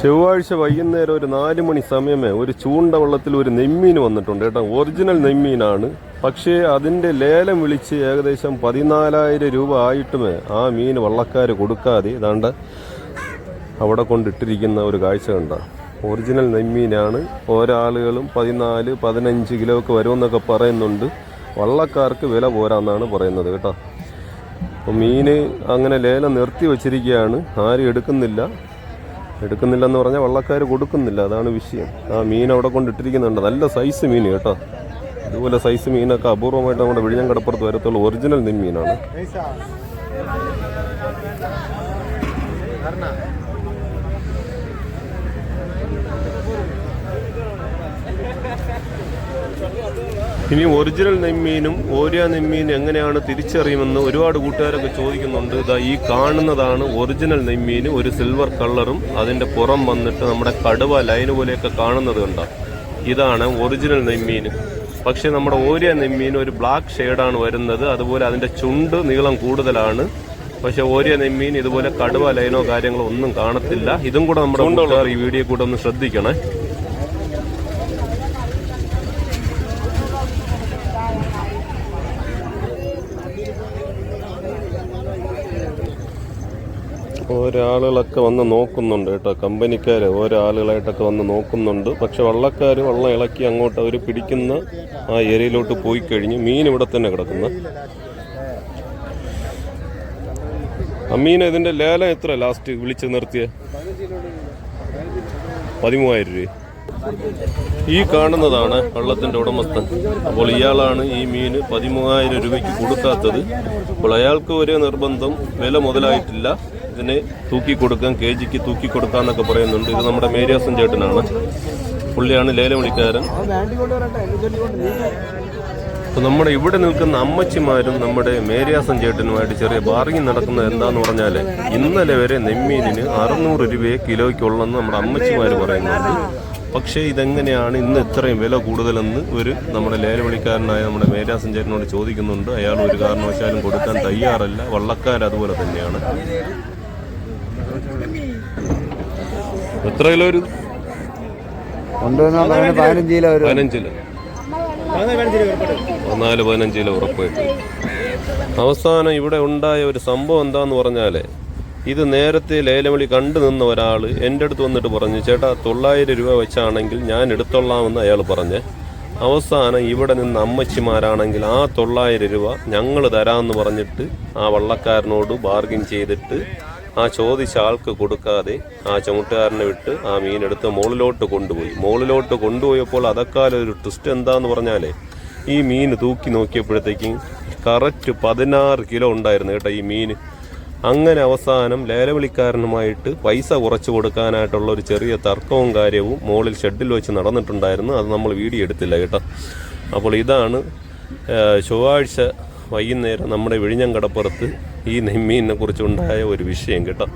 ചൊവ്വാഴ്ച വൈകുന്നേരം ഒരു നാല് മണി സമയമേ ഒരു ചൂണ്ട വെള്ളത്തിൽ ഒരു നെമ്മീൻ വന്നിട്ടുണ്ട് കേട്ടോ. ഒറിജിനൽ നെമ്മീനാണ് പക്ഷേ അതിന്റെ ലേലം വിളിച്ച് ഏകദേശം പതിനാലായിരം രൂപ ആയിട്ടുമേ ആ മീൻ വള്ളക്കാർ കൊടുക്കാതെ ഇതാണ്ട് അവിടെ കൊണ്ടിട്ടിരിക്കുന്ന ഒരു കാഴ്ച കണ്ട. ഒറിജിനൽ നെമ്മീനാണ് ഓരാളുകളും പതിനാല് പതിനഞ്ച് കിലോ ഒക്കെ വരുമെന്നൊക്കെ പറയുന്നുണ്ട്. വള്ളക്കാർക്ക് വില പോരാന്നാണ് പറയുന്നത് കേട്ടോ. മീൻ അങ്ങനെ ലേലം നിർത്തി വച്ചിരിക്കുകയാണ്. ആരും എടുക്കുന്നില്ല. എടുക്കുന്നില്ലെന്ന് പറഞ്ഞാൽ വള്ളക്കാർ കൊടുക്കുന്നില്ല. അതാണ് വിഷയം. ആ മീൻ അവിടെ കൊണ്ടിട്ടിരിക്കുന്നുണ്ട്. നല്ല സൈസ് മീൻ കേട്ടോ. ഇതുപോലെ സൈസ് മീനൊക്കെ അപൂർവമായിട്ട് നമ്മുടെ വിഴിഞ്ഞം കടപ്പുറത്ത് വരത്തുള്ള ഒറിജിനൽ നെമ്മീനാണ് ഇനി ഒറിജിനൽ നെമ്മീനും ഓരിയ നെമ്മീനും എങ്ങനെയാണ് തിരിച്ചറിയുമെന്ന് ഒരുപാട് കൂട്ടുകാരൊക്കെ ചോദിക്കുന്നുണ്ട്. ഇതാ ഈ കാണുന്നതാണ് ഒറിജിനൽ നെമ്മീന് ഒരു സിൽവർ കളറും അതിന്റെ പുറം വന്നിട്ട് നമ്മുടെ കടുവ ലൈന് പോലെയൊക്കെ കാണുന്നത് കണ്ടോ? ഇതാണ് ഒറിജിനൽ നെമ്മീൻ പക്ഷെ നമ്മുടെ ഓരിയ നെമ്മീൻ ഒരു ബ്ലാക്ക് ഷെയ്ഡാണ് വരുന്നത്. അതുപോലെ അതിന്റെ ചുണ്ട് നീളം കൂടുതലാണ്. പക്ഷെ ഓരിയ നെമ്മീൻ ഇതുപോലെ കടുവ ലൈനോ കാര്യങ്ങളോ ഒന്നും കാണത്തില്ല. ഇതും കൂടെ നമ്മുടെ ഈ വീഡിയോ കൂടെ ഒന്ന് ശ്രദ്ധിക്കണേ. ഒരാളുകളൊക്കെ വന്ന് നോക്കുന്നുണ്ട് കേട്ടോ. കമ്പനിക്കാർ ഓരോ ആളുകളായിട്ടൊക്കെ വന്ന് നോക്കുന്നുണ്ട്. പക്ഷെ വള്ളക്കാർ വള്ളം ഇളക്കി അങ്ങോട്ട് അവർ പിടിക്കുന്ന ആ ഏരിയയിലോട്ട് പോയി കഴിഞ്ഞ് മീൻ ഇവിടെ തന്നെ കിടക്കുന്നു. ആ മീൻ ഇതിന്റെ ലേലം എത്ര ലാസ്റ്റ് വിളിച്ച് നിർത്തിയ? പതിമൂവായിരം രൂപ. ഈ കാണുന്നതാണ് വള്ളത്തിന്റെ ഉടമസ്ഥൻ. അപ്പോൾ ഇയാളാണ് ഈ മീന് പതിമൂവായിരം രൂപയ്ക്ക് കൊടുക്കാത്തത്. അപ്പോൾ അയാൾക്ക് ഒരേ നിർബന്ധം വില മുതലായിട്ടില്ല. ഇതിനെ തൂക്കി കൊടുക്കാം കെ ജിക്ക് തൂക്കി കൊടുക്കാം എന്നൊക്കെ പറയുന്നുണ്ട്. ഇത് നമ്മുടെ മേരിയാസൻ ചേട്ടനാണ്. പുള്ളിയാണ് ലേലം വിളിക്കാരൻ അപ്പൊ നമ്മുടെ ഇവിടെ നിൽക്കുന്ന അമ്മച്ചിമാരും നമ്മുടെ മേരിയാസൻ ചേട്ടനുമായിട്ട് ചെറിയ ബാർഗിങ് നടക്കുന്നത് എന്താന്ന് പറഞ്ഞാൽ ഇന്നലെ വരെ നെമ്മീനിന് അറുന്നൂറ് രൂപയെ കിലോയ്ക്കുള്ളെന്ന് നമ്മുടെ അമ്മച്ചിമാര് പറയുന്നുണ്ട്. പക്ഷേ ഇതെങ്ങനെയാണ് ഇന്ന് ഇത്രയും വില കൂടുതലെന്ന് ഒരു നമ്മുടെ ലേലവിളിക്കാരനായ നമ്മുടെ മേരാസൻ ചേട്ടനോട് ചോദിക്കുന്നുണ്ട്. അയാൾ ഒരു കാരണവശാലും കൊടുക്കാൻ തയ്യാറല്ല. വള്ളക്കാർ അതുപോലെ തന്നെയാണ്. എത്ര കിലോ കൊണ്ടുവന്ന പതിനഞ്ച് കിലോ പതിനഞ്ച് കിലോ നാല് പതിനഞ്ച് കിലോ ഉറപ്പായിട്ട്. അവസാനം ഇവിടെ ഉണ്ടായ ഒരു സംഭവം എന്താന്ന് പറഞ്ഞാൽ ഇത് നേരത്തെ ലേലവിളി കണ്ടു നിന്ന ഒരാൾ എന്റെ അടുത്ത് വന്നിട്ട് പറഞ്ഞു ചേട്ടാ തൊള്ളായിരം രൂപ വെച്ചാണെങ്കിൽ ഞാൻ എടുത്തോളാമെന്ന് അയാൾ പറഞ്ഞ് അവസാനം ഇവിടെ നിന്ന് അമ്മച്ചിമാരാണെങ്കിൽ ആ തൊള്ളായിരം രൂപ ഞങ്ങൾ തരാമെന്ന് പറഞ്ഞിട്ട് ആ വള്ളക്കാരനോട് ബാർഗിൻ ചെയ്തിട്ട് ആ ചോദിച്ച ആൾക്ക് കൊടുക്കാതെ ആ ചുമട്ടുകാരനെ വിട്ട് ആ മീനെടുത്ത് മുകളിലോട്ട് കൊണ്ടുപോയി. മുകളിലോട്ട് കൊണ്ടുപോയപ്പോൾ അതക്കാലം ഒരു ട്വിസ്റ്റ് എന്താന്ന് പറഞ്ഞാലേ ഈ മീൻ തൂക്കി നോക്കിയപ്പോഴത്തേക്കും കറക്റ്റ് പതിനാറ് കിലോ ഉണ്ടായിരുന്നു കേട്ടോ ഈ മീൻ. അങ്ങനെ അവസാനം ലേലവിളിക്കാരനുമായിട്ട് പൈസ കുറച്ച് കൊടുക്കാനായിട്ടുള്ള ഒരു ചെറിയ തർക്കവും കാര്യവും മുകളിൽ ഷെഡിൽ വെച്ച് നടന്നിട്ടുണ്ടായിരുന്നു. അത് നമ്മൾ വീഡിയോ എടുത്തില്ല കേട്ടോ. അപ്പോൾ ഇതാണ് ചൊവ്വാഴ്ച വൈകുന്നേരം നമ്മുടെ വിഴിഞ്ഞം കടപ്പുറത്ത് ഈ നെമ്മീനെ കുറിച്ചുണ്ടായ ഒരു വിഷയം കേട്ടോ.